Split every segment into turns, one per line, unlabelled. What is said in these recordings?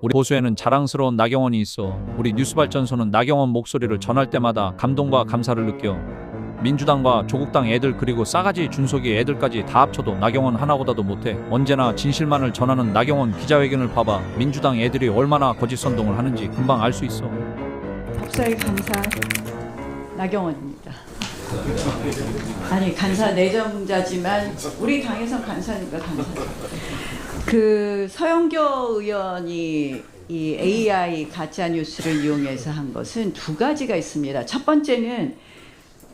우리 보수에는 자랑스러운 나경원이 있어. 우리 뉴스발전소는 나경원 목소리를 전할 때마다 감동과 감사를 느껴. 민주당과 조국당 애들 그리고 싸가지 준석이 애들까지 다 합쳐도 나경원 하나보다도 못해. 언제나 진실만을 전하는 나경원 기자회견을 봐봐. 민주당 애들이 얼마나 거짓 선동을 하는지 금방 알 수 있어.
법사위 감사 나경원입니다. 아니 간사 내정자지만 우리 당에선 간사니까 간사. 그 서영교 의원이 이 AI 가짜 뉴스를 이용해서 한 것은 두 가지가 있습니다. 첫 번째는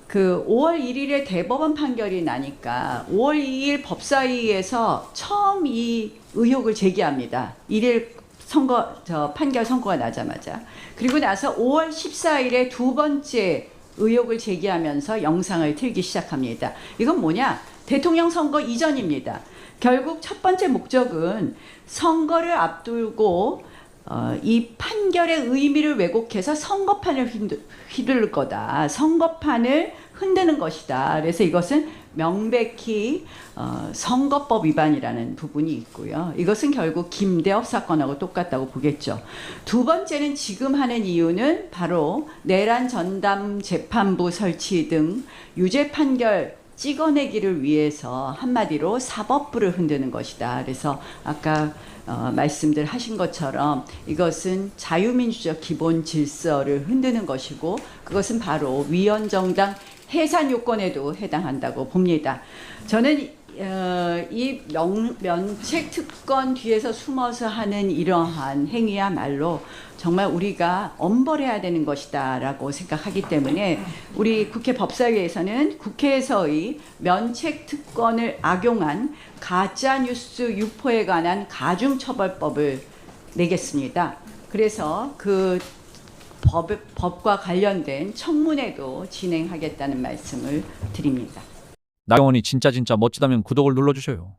그 5월 1일에 대법원 판결이 나니까 5월 2일 법사위에서 처음 이 의혹을 제기합니다. 1일 선거 저 판결 선고가 나자마자 그리고 나서 5월 14일에 두 번째 의혹을 제기하면서 영상을 틀기 시작합니다. 이건 뭐냐? 대통령 선거 이전입니다. 결국 첫 번째 목적은 선거를 앞두고 어, 이 판결의 의미를 왜곡해서 선거판을 휘둘- 거다. 선거판을 흔드는 것이다. 그래서 이것은 명백히 어, 선거법 위반이라는 부분이 있고요. 이것은 결국 김대업 사건하고 똑같다고 보겠죠. 두 번째는 지금 하는 이유는 바로 내란 전담 재판부 설치 등 유죄 판결 찍어내기를 위해서 한마디로 사법부를 흔드는 것이다. 그래서 아까 어, 말씀들 하신 것처럼 이것은 자유민주적 기본 질서를 흔드는 것이고 그것은 바로 위헌정당 해산 요건에도 해당한다고 봅니다. 저는 어, 이 명, 면책 특권 뒤에서 숨어서 하는 이러한 행위야말로 정말 우리가 엄벌해야 되는 것이다라고 생각하기 때문에 우리 국회 법사위에서는 국회에서의 면책 특권을 악용한 가짜 뉴스 유포에 관한 가중 처벌법을 내겠습니다. 그래서 그 법, 법과 관련된 청문회도 진행하겠다는 말씀을 드립니다.
나경원이 진짜 진짜 멋지다면 구독을 눌러주셔요.